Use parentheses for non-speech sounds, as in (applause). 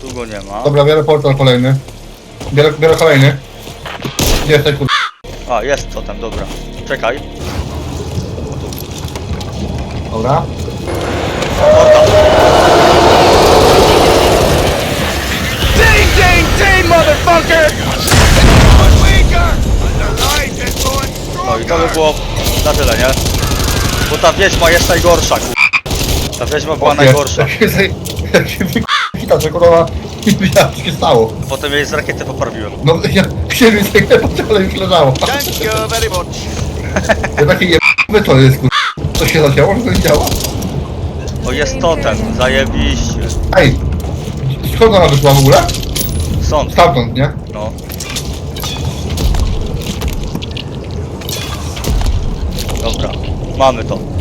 Tu go nie ma. Dobra, biorę portal kolejny. Biorę, biorę kolejny. Gdzie jesteś kur... A, jest to tam, dobra. Czekaj. Dobra. Portal. Ding, ding, ding, motherfucker! No i to by było na tyle, nie? Bo ta wiedźma jest najgorsza, kur... Ta wiedźma była najgorsza. (laughs) Jak się, wykita, że kurwa co się stało. Potem jej z rakiety poprawiłem. No ja się więcej ale już leżało. Thank you very much. (laughs) Ja takie jeby to jest kur... To się zadziało, że to nie działa? O, jest totem, zajebiście. Ej! Skąd ona wyszła w ogóle? Sąd, Stamtąd, nie? no. Dobra, mamy to.